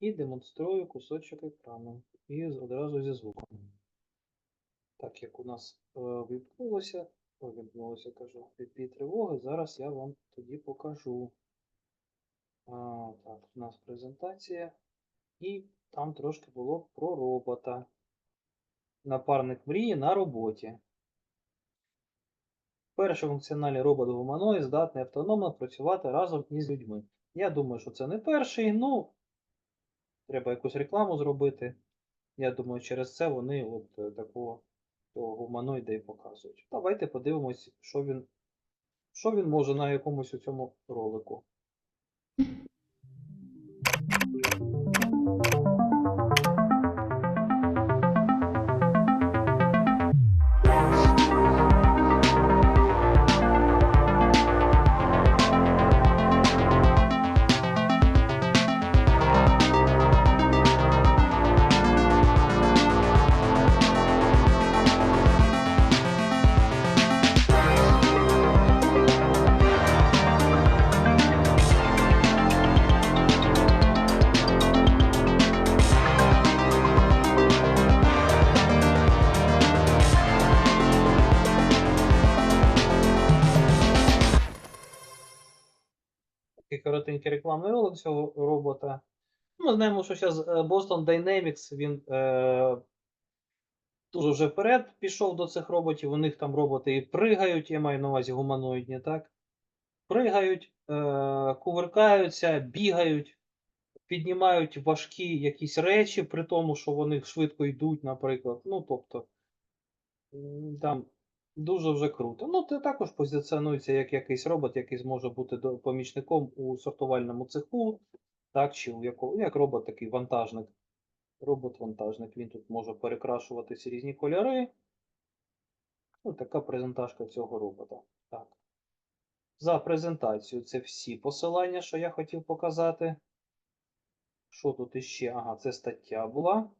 і демонструю кусочок екрану. І одразу зі звуком. Так як у нас е, вимкнулося, вимкнулося, кажу, відбій тривоги, зараз я вам тоді покажу. А, так, у нас презентація. І там трошки було про робота. Напарник мрії на роботі. Перший функціональний робот гуманоїд здатний автономно працювати разом із людьми. Я думаю, що це не перший, ну треба якусь рекламу зробити. Я думаю, через це вони от е, такого гуманоїда і показують. Давайте подивимось, що він, що він може на якомусь у цьому ролику. Коротенький цього робота. Ну, Ми знаємо, що зараз Boston Dynamics він е, дуже вже вперед пішов до цих роботів. У них там роботи і пригають, я маю на увазі гуманоїдні, так? Пригають, е, кувиркаються, бігають, піднімають важкі якісь речі, при тому, що вони швидко йдуть, наприклад. Ну, тобто, там Дуже вже круто. Ну, це також позиціонується як якийсь робот, який зможе бути помічником у сортувальному цеху, так, чи у якого, як робот такий вантажник. Робот-вантажник. Він тут може перекрашуватися різні кольори. Ось така презентажка цього робота. Так. За презентацію це всі посилання, що я хотів показати. Що тут іще? Ага, це стаття була.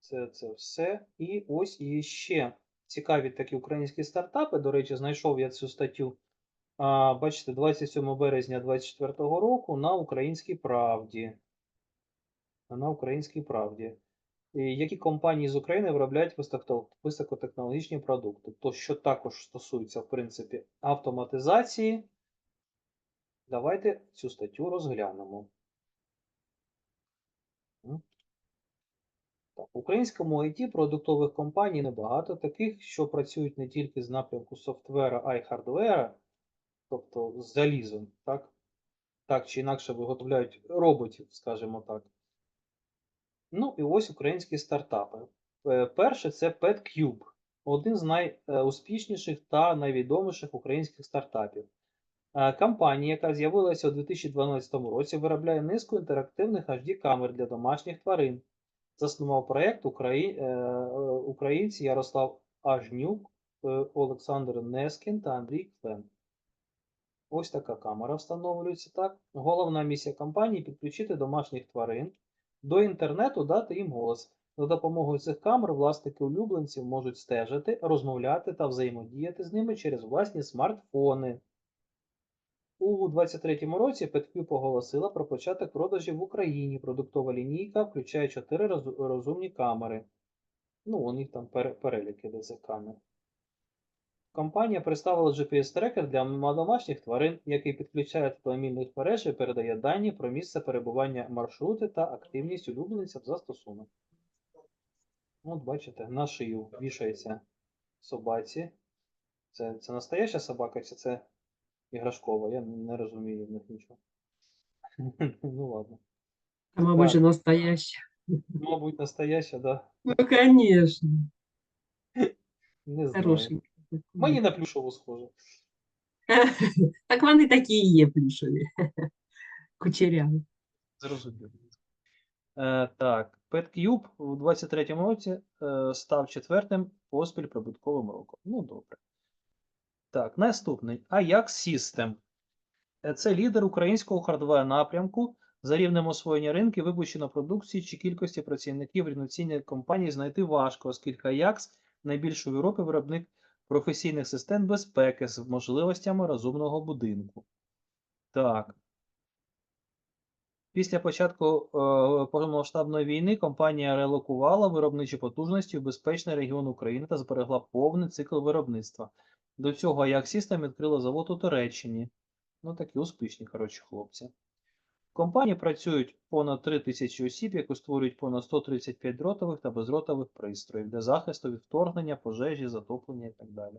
Це, це все. І ось іще цікаві такі українські стартапи. До речі, знайшов я цю статтю. Бачите, 27 березня 2024 року на Українській Правді. На Українській Правді. Які компанії з України виробляють високотехнологічні продукти? То, що також стосується, в принципі, автоматизації. Давайте цю статтю розглянемо. Так, в українському IT продуктових компаній небагато таких, що працюють не тільки з напрямку софтвера, а й хардвера, тобто з залізом, так? Так чи інакше виготовляють роботів, скажімо так. Ну і ось українські стартапи. Е, Перше це PetCube, один з найуспішніших та найвідоміших українських стартапів. Е, Компанія, яка з'явилася у 2012 році, виробляє низку інтерактивних HD-камер для домашніх тварин. Заснував проєкт е, е, українці Ярослав Ажнюк, е, Олександр Нескін та Андрій Клен. Ось така камера встановлюється так. Головна місія компанії підключити домашніх тварин до інтернету, дати їм голос. За допомогою цих камер власники улюбленців можуть стежити, розмовляти та взаємодіяти з ними через власні смартфони. У 2023 році PetQ оголосила про початок продажів в Україні. Продуктова лінійка включає 4 розумні камери. Ну, у них там пере- перелік іде цих камер. Компанія представила GPS-трекер для домашніх тварин, який підключає до мереж і передає дані про місце перебування маршрути та активність улюбленця в застосунок. От бачите, на шию вішається собаці. Це, це настояща собака чи це іграшкова? Я не розумію в них нічого. Ну ладно. А мабуть, же настоящая. Мабуть, настояща, да. Ну, конечно. Не знаю. Мені на плюшову схоже. Так вони такі і є плюшеві. Кучеряві. Зрозуміло. Е, так, PetCube у 23-му році е, став четвертим поспіль прибутковим роком. Ну, добре. Так, наступний. Ajax System. Е, Це лідер українського хардвер напрямку. За рівнем освоєння ринків, випущено продукції чи кількості працівників рівноцінної компанії знайти важко, оскільки Ajax найбільший в Європі виробник професійних систем безпеки з можливостями розумного будинку. Так. Після початку е, повномасштабної війни компанія релокувала виробничі потужності в безпечний регіон України та зберегла повний цикл виробництва. До цього Ajax System відкрила завод у Туреччині. Ну, такі успішні, коротше, хлопці. В компанії працюють понад 3 тисячі осіб, які створюють понад 135 дротових та бездротових пристроїв для захисту від вторгнення, пожежі, затоплення і так далі.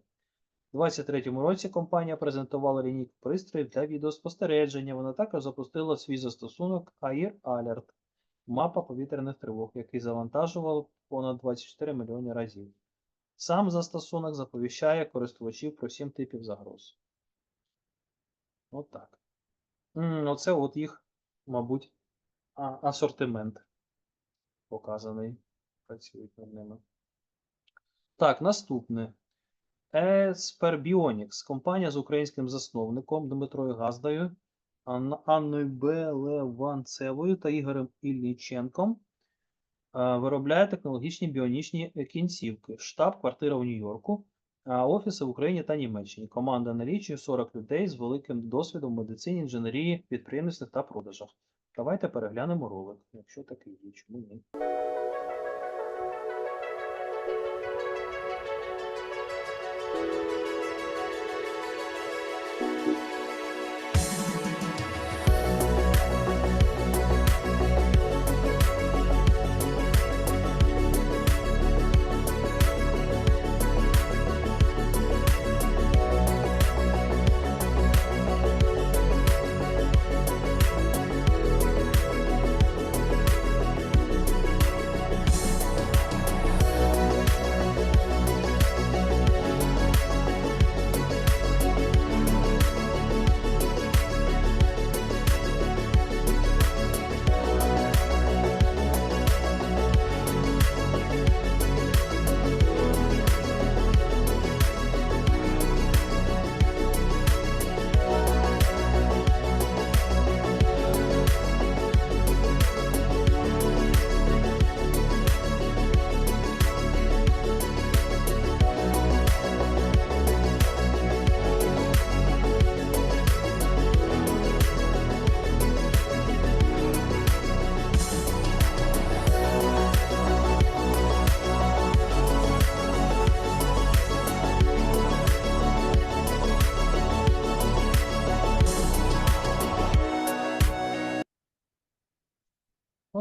У 2023 році компанія презентувала лінійку пристроїв для відеоспостереження. Вона також запустила свій застосунок Air Alert мапа повітряних тривог, який завантажував понад 24 мільйони разів. Сам застосунок заповіщає користувачів про 7 типів загроз. Отак. Оце от їх, мабуть, асортимент показаний. Працюють над ними. Так, наступне. Esperbionics. Компанія з українським засновником Дмитрою Газдою, Анною Белеванцевою та Ігорем Ілліченком е, виробляє технологічні біонічні е, кінцівки. Штаб-квартира в Нью-Йорку, офіси в Україні та Німеччині. Команда налічує 40 людей з великим досвідом в медицині, інженерії, підприємництві та продажах. Давайте переглянемо ролик, якщо такий є, чому ні.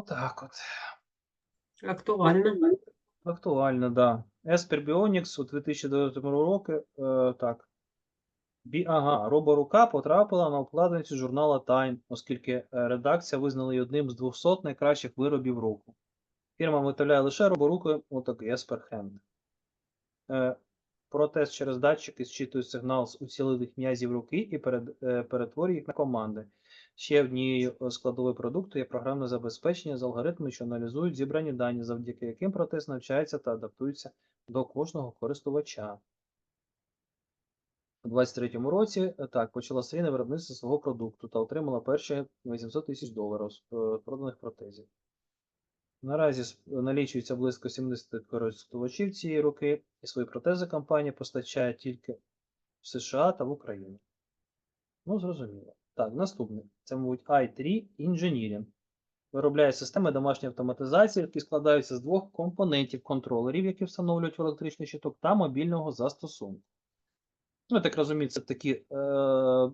Отак от. Актуально. Актуально, да. Esper Bionics у 2009 році, е, так. Бі, ага, роборука потрапила на обкладинці журнала Time, оскільки е, редакція визнала її одним з 200 найкращих виробів року. Фірма виготовляє лише роборуки, отакий Esper Hand. Е, протез через датчики зчитує сигнал з уцілилих м'язів руки і перед, е, перетворює їх на команди. Ще однією е, складовою продукту є програмне забезпечення з алгоритмами, що аналізують зібрані дані, завдяки яким протез навчається та адаптується до кожного користувача. У 2023 році е, так, почала серійне виробництво свого продукту та отримала перші 800 тисяч доларів з е, проданих протезів. Наразі налічується близько 70 користувачів цієї роки, і свої протези компанія постачає тільки в США та в Україну. Ну, зрозуміло. Так, наступне. Це, мабуть, i3 Engineering. Виробляє системи домашньої автоматизації, які складаються з двох компонентів контролерів, які встановлюють електричний щиток, та мобільного застосунку. Ну, я так розумію, це такі е,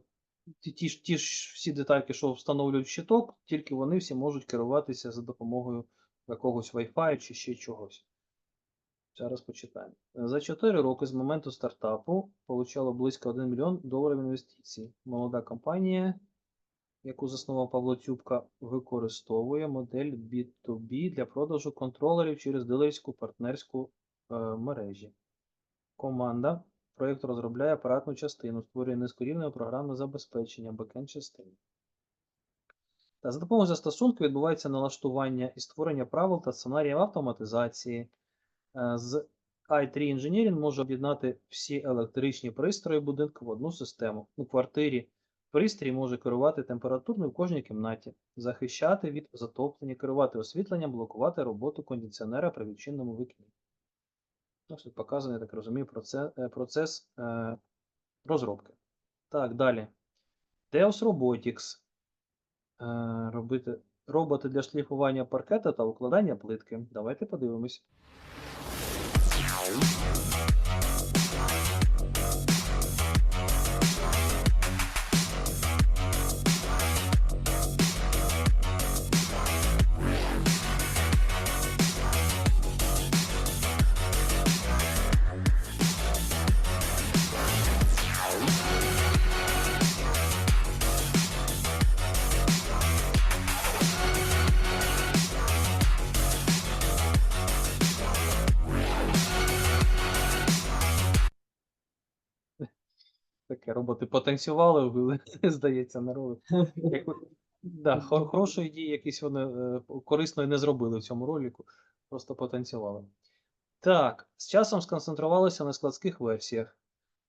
ті, ті ж всі детальки, що встановлюють щиток, тільки вони всі можуть керуватися за допомогою якогось Wi-Fi чи ще чогось. Зараз почитаємо. За 4 роки з моменту стартапу получало близько 1 мільйон доларів інвестицій. Молода компанія, яку заснував Павло Тюбка, використовує модель B2B для продажу контролерів через дилерську партнерську е, мережі. Команда проєкту розробляє апаратну частину, створює низькорівневе програмне забезпечення, бекенд частини. Та за допомогою застосунку відбувається налаштування і створення правил та сценаріїв автоматизації. Е, З i3 Engineering може об'єднати всі електричні пристрої будинку в одну систему. У квартирі пристрій може керувати температурною в кожній кімнаті, захищати від затоплення, керувати освітленням, блокувати роботу кондиціонера при відчинному вікні. Тут показаний, я так розумію, процес, процес е, розробки. Так, далі. Deus Robotics. Е, робити Роботи для шліфування паркета та укладання плитки. Давайте подивимось. Роботи потанцювали, вбили, здається, на ролик. Да, хорошої дії якісь вони е, корисної не зробили в цьому ролику, просто потанцювали. Так, з часом сконцентрувалися на складських версіях.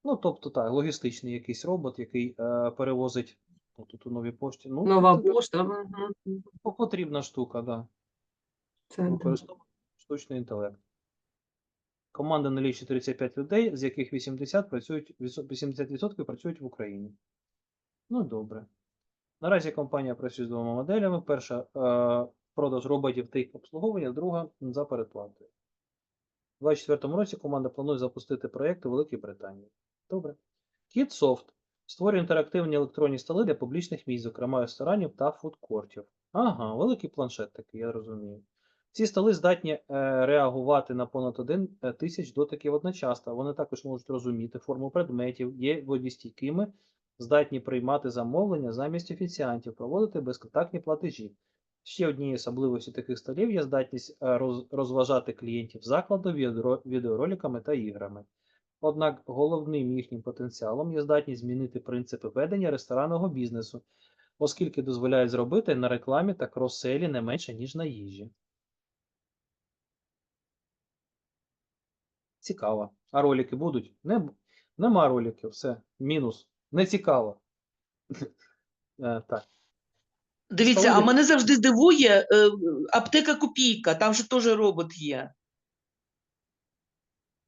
Ну, тобто, так, логістичний якийсь робот, який е, перевозить ну, тут у новій пошті. Ну, Нова це пошта. потрібна штука, да. Це да. Використовує штучний інтелект. Команда налічує 35 людей, з яких 80 працюють, 80% працюють в Україні. Ну, добре. Наразі компанія працює з двома моделями. Перша е, продаж роботів та їх обслуговування, друга за передплатою. У 2024 році команда планує запустити проєкт у Великій Британії. Добре. KidSoft створює інтерактивні електронні столи для публічних місць, зокрема ресторанів та фудкортів. Ага, великий планшет такий, я розумію. Ці столи здатні е, реагувати на понад 1 тисяч дотиків одночасно. Вони також можуть розуміти форму предметів, є водістійкими, здатні приймати замовлення замість офіціантів, проводити безконтактні платежі. Ще однією особливістю таких столів є здатність е, розважати клієнтів закладу відеоро- відеороликами та іграми. Однак головним їхнім потенціалом є здатність змінити принципи ведення ресторанного бізнесу, оскільки дозволяють зробити на рекламі та крос-селі не менше, ніж на їжі. Цікаво. А ролики будуть? Не, нема роликів, все. Мінус. Не цікаво. Е, Так. Дивіться, а мене завжди дивує е, аптека Копійка, там же теж робот є.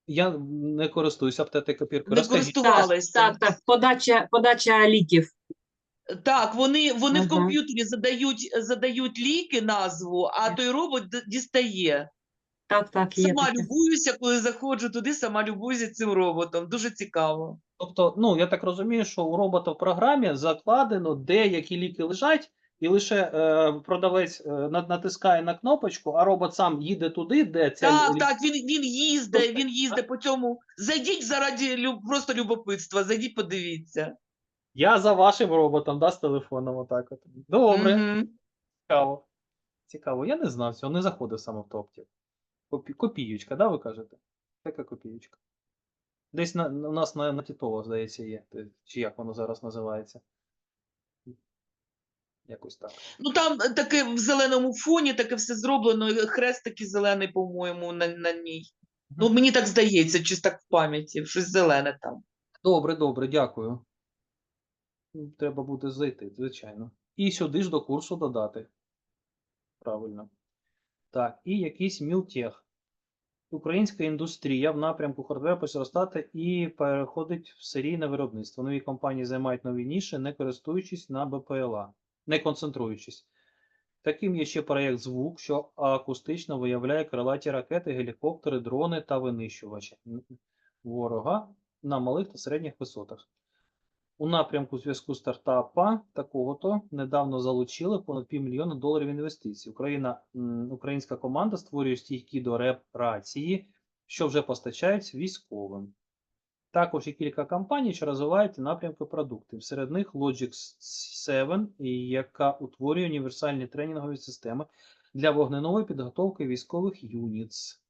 Я не користуюся аптекою копіркою. Не користувалися. Так, так, подача, подача ліків. Так, вони, вони в комп'ютері задають, задають ліки, назву, а той робот дістає. Так, так, є. Сама таке. любуюся, коли заходжу туди, сама любуюся цим роботом. Дуже цікаво. Тобто, ну я так розумію, що у робота в програмі закладено, де які ліки лежать, і лише е, продавець е, натискає на кнопочку, а робот сам їде туди, де ця Так, лі- так, він, він їздить, Тобто, він їздить по цьому. Зайдіть заради люб, просто любопитства, зайдіть, подивіться. Я за вашим роботом, да, з телефоном, отак от. Добре, Мгм. цікаво. Цікаво. Я не знав цього, не заходив саме в топтів. Копі... Копіючка, да, ви кажете? Така копіючка. Десь на, у нас на, на Тітово, здається, є. Чи як воно зараз називається? Якось так. Ну там е, таке в зеленому фоні, таке все зроблено, хрест такий зелений, по-моєму, на, на ній. Ну, мені так здається, чисто так в пам'яті, щось зелене там. Добре, добре, дякую. Треба буде зайти, звичайно. І сюди ж до курсу додати. Правильно. Так, і якийсь мілтех. Українська індустрія в напрямку хардвера почала зростати і переходить в серійне виробництво. Нові компанії займають нові ніші, не користуючись на БПЛА, не концентруючись. Таким є ще проєкт звук, що акустично виявляє крилаті ракети, гелікоптери, дрони та винищувачі ворога на малих та середніх висотах. У напрямку зв'язку стартапа такого-то недавно залучили понад півмільйона доларів інвестицій. Україна, українська команда створює стійкі до РЕП рації, що вже постачають військовим. Також є кілька компаній, що розвивають напрямки продуктів. Серед них Logic 7, яка утворює універсальні тренінгові системи для вогненової підготовки військових юніц.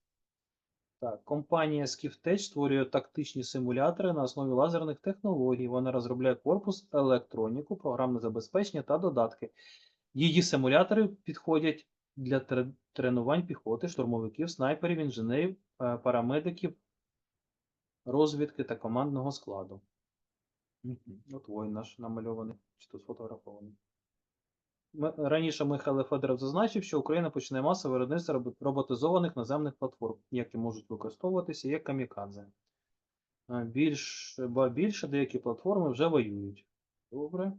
Так, компанія Skifttech створює тактичні симулятори на основі лазерних технологій. Вона розробляє корпус, електроніку, програмне забезпечення та додатки. Її симулятори підходять для тренувань піхоти, штурмовиків, снайперів, інженерів, е, парамедиків, розвідки та командного складу. От воїн наш намальований, чи тут сфотографований. Ми- Раніше Михайло Федоров зазначив, що Україна почне масове виробництво роботизованих наземних платформ, які можуть використовуватися як камікадзе. А Більш, ба більше деякі платформи вже воюють. Добре.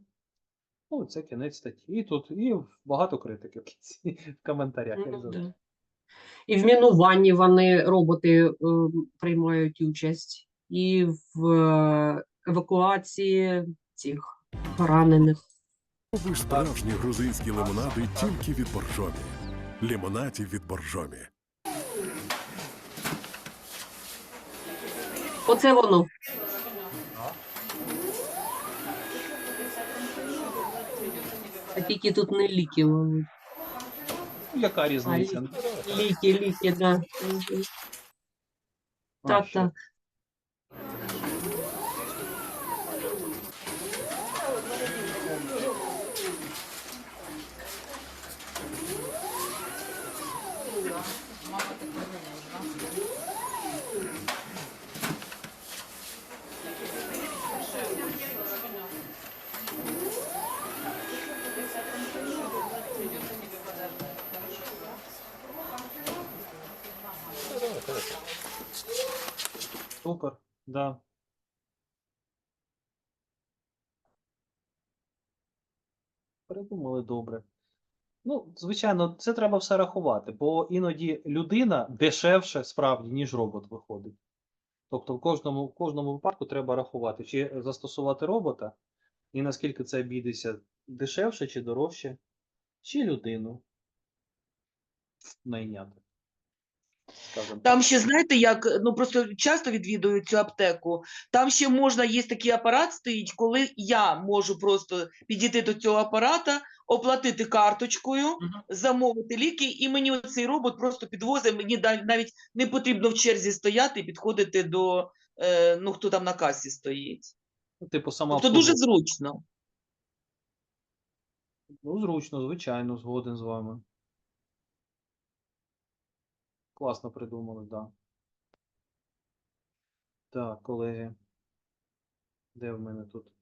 Ну, це кінець статті. І тут і багато критики в кінці в коментарях. як завжди. І в мінуванні вони роботи е, приймають участь, і в е, евакуації цих поранених. Купуй справжні грузинські лимонади тільки від боржомі. Лімонадів від боржомі. Оце воно. А тільки тут не ліки, мабуть. Яка різниця? лі- Ліки, ліки, да. Так, так. Супер, да. Придумали добре. Ну, звичайно, це треба все рахувати, бо іноді людина дешевше справді, ніж робот виходить. Тобто в кожному, в кожному випадку треба рахувати, чи застосувати робота, і наскільки це обійдеться дешевше чи дорожче, чи людину найняти. Там ще, знаєте, як, ну просто часто відвідую цю аптеку, там ще можна, є такий апарат стоїть, коли я можу просто підійти до цього апарата, оплатити карточкою, замовити ліки, і мені цей робот просто підвозить, мені навіть не потрібно в черзі стояти і підходити до, е, ну, хто там на касі стоїть. Ну, Типу, сама Тобто дуже зручно. Ну, зручно, звичайно, згоден з вами. Класно придумали, да. Так, колеги. Де в мене тут?